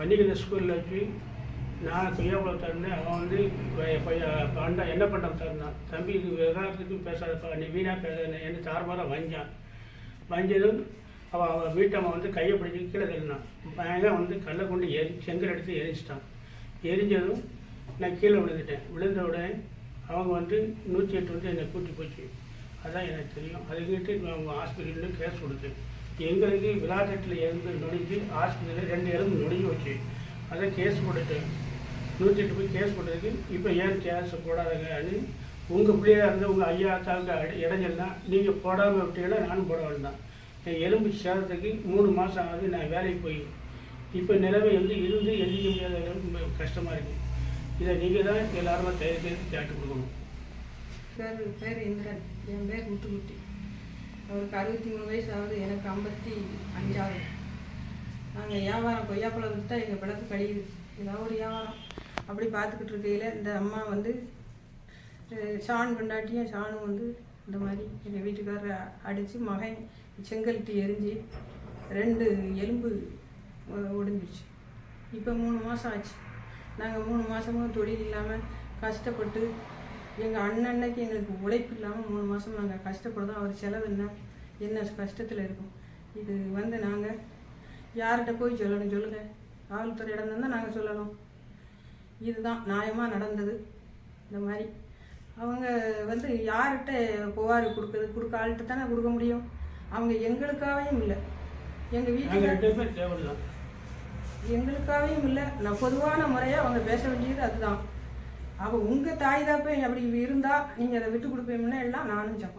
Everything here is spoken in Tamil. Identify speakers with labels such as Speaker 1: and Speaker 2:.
Speaker 1: பள்ளிக்கூட ஸ்கூலில் வச்சு நான் கையாக்குள்ள தரேன் அவன் வந்து ப- பண்டா என்ன பண்ணுறான் தரணும் தம்பி இது பேசாதப்பா நீ வீணாக பேசாத என்ன தாறுமாறாக வஞ்சான் வஞ்சதும் அவன் அவன் வீட்டம்மா வந்து கையை பிடிச்சி கீழே தள்ளினான். பையன் வந்து கல்லை கொண்டு எரி செங்கல் எடுத்து எரிஞ்சிட்டான். எரிஞ்சதும் நான் கீழே விழுந்துட்டேன். விழுந்த உடனே அவங்க வந்து நூற்றி எட்டு வந்து என்னை கூட்டி போச்சு. அதான் எனக்கு தெரியும். அதுக்கிட்டு அவங்க ஹாஸ்பிட்டலில் கேஸ் கொடுத்தேன். எங்களுக்கு விழாத்தட்டில் எலும்பு நொடிஞ்சு ஹாஸ்பிட்டலில் ரெண்டு எலும்பு நொடிஞ்சு வச்சு அதை கேஸ் போட்டுட்டேன் நூற்றி எட்டு போய் கேஸ் போட்டதுக்கு இப்போ ஏன் கேஸ் போடாதங்கன்னு உங்கள் பிள்ளையாக இருந்தால் உங்கள் ஐயா தாங்க இடைஞ்சல்னா நீங்கள் போடாமல் விட்டீங்கன்னா நானும் போட வேண்டாம். என் எலும்பு சேரத்துக்கு மூணு மாதம் ஆகுது நான் வேலைக்கு போய். இப்போ நிலைமை வந்து இருந்து எழுதிக்க முடியாத ரொம்ப கஷ்டமாக இருக்குது இதை நீங்கள் தான் எல்லாருமே தயாரித்து செய்து கேட்டு கொடுக்கணும்.
Speaker 2: பேர் பேர் இந்திரன். என் பேர் முத்துக்குட்டி அவருக்கு அறுபத்தி மூணு வயசு ஆகுது எனக்கு ஐம்பத்தி அஞ்சாவது. நாங்கள் வியாபாரம் கொய்யாப்பழம் விற்றா எங்கள் பிளக்கு கழியுது ஏதாவது ஒரு வியாபாரம். அப்படி பார்த்துக்கிட்டு இருக்கையில் இந்த அம்மா வந்து சாண் பெண்டாட்டியும் சாணும் வந்து இந்த மாதிரி எங்கள் வீட்டுக்காரரை அடித்து மகன் செங்கல்ட்டி எரிஞ்சு ரெண்டு எலும்பு ஒடிஞ்சிருச்சு. இப்போ மூணு மாதம் ஆச்சு. நாங்கள் மூணு மாதமும் தொழில் இல்லாமல் கஷ்டப்பட்டு எங்கள் அண்ணன்னைக்கு எங்களுக்கு உழைப்பு இல்லாமல் மூணு மாதம் நாங்கள் கஷ்டப்படுறோம். அவர் செலவு என்ன? என்ன கஷ்டத்தில் இருக்கும்? இது வந்து நாங்கள் யார்கிட்ட போய் சொல்லணும் சொல்லுங்கள் காவல்துறை இடம் தான் நாங்கள் சொல்லணும். இதுதான் நியாயமாக நடந்தது. இந்த மாதிரி. அவங்க வந்து யார்கிட்ட புகார் கொடுக்குறது கொடுக்க ஆள்கிட்ட தானே கொடுக்க முடியும். அவங்க எங்களுக்காகவும் இல்லை. எங்கள்
Speaker 1: தான்
Speaker 2: எங்களுக்காகவும் இல்லை. நான் பொதுவான முறையாக அவங்க பேச வேண்டியது அதுதான். அவள் உங்கள் தாய் தாப்பே அப்படி இருந்தால் நீங்கள் அதை விட்டு கொடுப்பீங்கன்னா எல்லாம் நானும் ஜப்பம்